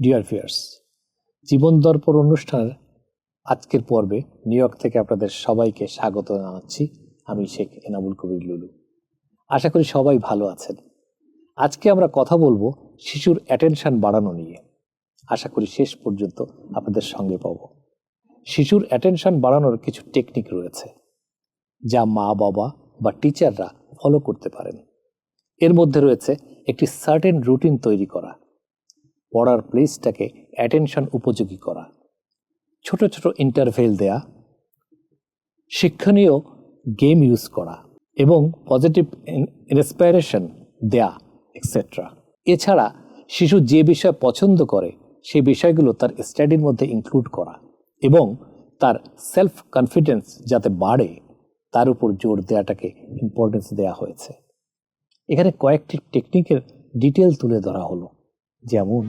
Deer fierce জীবন দর্পণ অনুষ্ঠানের আজকের পর্বে নিউ ইয়র্ক থেকে আপনাদের সবাইকে স্বাগত জানাচ্ছি। আমি শেখ এনামুল কবির লুলু। আশা করি সবাই ভালো আছেন। আজকে আমরা কথা বলব শিশুর অ্যাটেনশন বাড়ানো নিয়ে। আশা করি শেষ পর্যন্ত আপনাদের সঙ্গে পাব। শিশুর অ্যাটেনশন বাড়ানোর কিছু টেকনিক রয়েছে, যা মা, বাবা বা টিচাররা ফলো করতে পারেন। এর মধ্যে রয়েছে একটি সার্টেন রুটিন তৈরি করা। পড়ার প্লেসটাকে অ্যাটেনশন উপযোগী করা। ছোট ছোট ইন্টারভেল দেয়া। শিক্ষণীয় গেম ইউজ করা এবং পজিটিভ ইন্সপাইরেশন দেয়া এক্সেট্রা এছাড়া শিশু যে বিষয় পছন্দ করে, সেই বিষয়গুলো তার স্টাডির মধ্যে ইনক্লুড করা এবং তার সেলফ কনফিডেন্স যাতে বাড়ে, তার উপর জোর দেওয়াটাকে ইম্পর্টেন্স দেওয়া হয়েছে। এখানে কয়েকটি টেকনিকের ডিটেল তুলে ধরা হলো। যেমন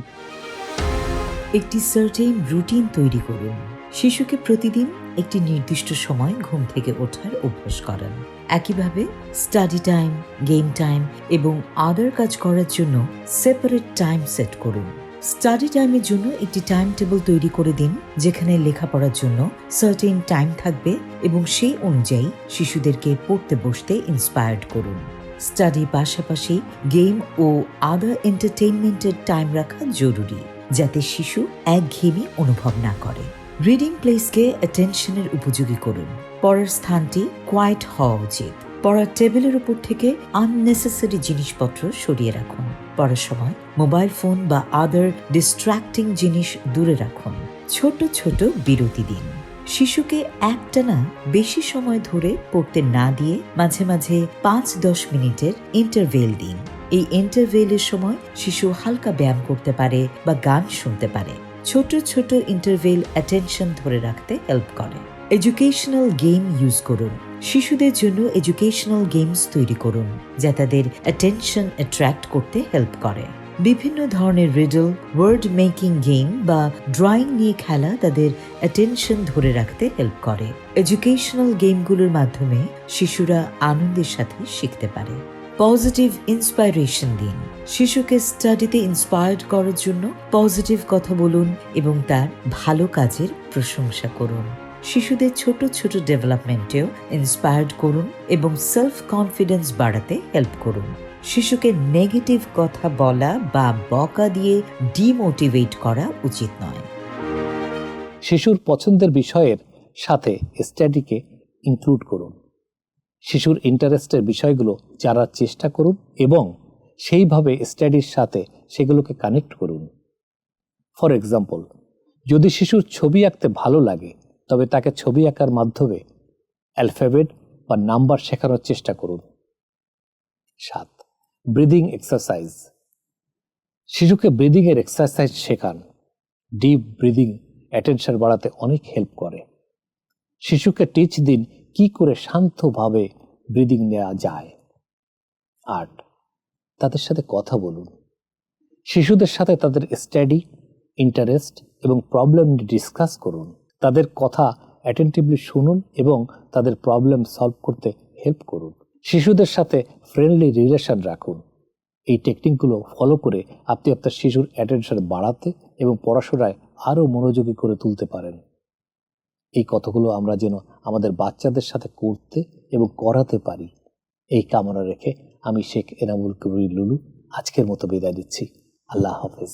একটি সার্টেন রুটিন তৈরি করুন। শিশুকে প্রতিদিন একটি নির্দিষ্ট সময় ঘুম থেকে ওঠার অভ্যাস করান। একইভাবে স্টাডি টাইম গেম টাইম এবং আদার কাজ করার জন্য সেপারেট টাইম সেট করুন। স্টাডি টাইমের জন্য একটি টাইম টেবিল তৈরি করে দিন, যেখানে লেখাপড়ার জন্য সার্টেন টাইম থাকবে এবং সেই অনুযায়ী শিশুদেরকে পড়তে বসতে ইন্সপায়ার্ড করুন। স্টাডি পাশাপাশি গেম ও আদার এন্টারটেইনমেন্টের টাইম রাখা জরুরি, যাতে শিশু একঘেয়েমি অনুভব না করে। রিডিং প্লেসকে অ্যাটেনশনের উপযোগী করুন। পড়ার স্থানটি কোয়াইট হওয়া উচিত। পড়ার টেবিলের উপর থেকে আননেসেসারি জিনিসপত্র সরিয়ে রাখুন। পড়ার সময় মোবাইল ফোন বা আদার ডিস্ট্র্যাক্টিং জিনিস দূরে রাখুন। ছোট ছোট বিরতি দিন। শিশুকে একটানা বেশি সময় ধরে পড়তে না দিয়ে মাঝে মাঝে পাঁচ দশ মিনিটের ইন্টারভেল দিন। এই ইন্টারভেলের সময় শিশু হালকা ব্যায়াম করতে পারে বা গান শুনতে পারে। ছোট ছোট ইন্টারভেল অ্যাটেনশন ধরে রাখতে হেল্প করে। এডুকেশনাল গেম ইউজ করুন। শিশুদের জন্য এডুকেশনাল গেমস তৈরি করুন, যা তাদের অ্যাটেনশন অ্যাট্রাক্ট করতে হেল্প করে। বিভিন্ন ধরনের রিডল ওয়ার্ড মেকিং গেম বা ড্রয়িং নিয়ে খেলা তাদের অ্যাটেনশন ধরে রাখতে হেল্প করে। এডুকেশনাল গেমগুলোর মাধ্যমে শিশুরা আনন্দের সাথে শিখতে পারে। পজিটিভ ইন্সপাইরেশন দিন। শিশুকে স্টাডিতে ইন্সপায়ার্ড করার জন্য পজিটিভ কথা বলুন এবং তার ভালো কাজের প্রশংসা করুন। শিশুদের ছোট ছোট ডেভেলপমেন্টেও ইন্সপায়ার্ড করুন এবং সেলফ কনফিডেন্স বাড়াতে হেল্প করুন। শিশুকে নেগেটিভ কথা বলা বা বকা দিয়ে ডিমোটিভেট করা উচিত নয়। শিশুর পছন্দের বিষয়ের সাথে স্টাডিকে ইনক্লুড করুন। শিশুর ইন্টারেস্টের বিষয়গুলো জানার চেষ্টা করুন এবং সেইভাবে স্টাডির সাথে সেগুলোকে কানেক্ট করুন। ফর এক্সাম্পল যদি শিশুর ছবি আঁকতে ভালো লাগে, তবে তাকে ছবি আঁকার মাধ্যমে অ্যালফাবেট বা নাম্বার শেখানোর চেষ্টা করুন। সাত ব্রিদিং এক্সারসাইজ শিশুকে ব্রিদিংয়ের এক্সারসাইজ শেখান। ডিপ ব্রিদিং অ্যাটেনশন বাড়াতে অনেক হেল্প করে। শিশুকে টিচ দিন কি করে শান্তভাবে ব্রিদিং নেওয়া যায়। আট, তাদের সাথে কথা বলুন। শিশুদের সাথে তাদের স্টাডি ইন্টারেস্ট এবং প্রবলেম ডিসকাস করুন। তাদের কথা অ্যাটেন্টিভলি শুনুন এবং তাদের প্রবলেম সলভ করতে হেল্প করুন। শিশুদের সাথে ফ্রেন্ডলি রিলেশন রাখুন। এই টেকনিকগুলো ফলো করে আপনি আপনার শিশুর অ্যাটেনশন বাড়াতে এবং পড়াশোনায় আরও মনোযোগী করে তুলতে পারেন। এই কথাগুলো আমরা যেন আমাদের বাচ্চাদের সাথে করতে এবং করাতে পারি। এই কামনা রেখে আমি শেখ এনামুল কবির লুলু আজকের মতো বিদায় দিচ্ছি আল্লাহ হাফেজ।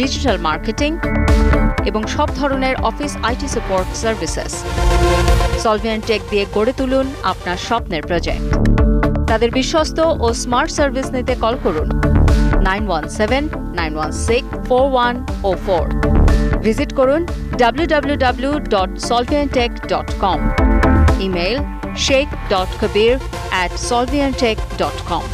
digital marketing এবং সব ধরনের office IT support services Solvian Tech দিয়ে গড়ে তুলুন আপনার স্বপ্নের প্রজেক্ট তাদের বিশ্বস্ত ও স্মার্ট সার্ভিস নিতে কল করুন nine one seven nine one six four one o four visit করুন www.solviantech.com email Sheikh dot Kabir at solviantech.com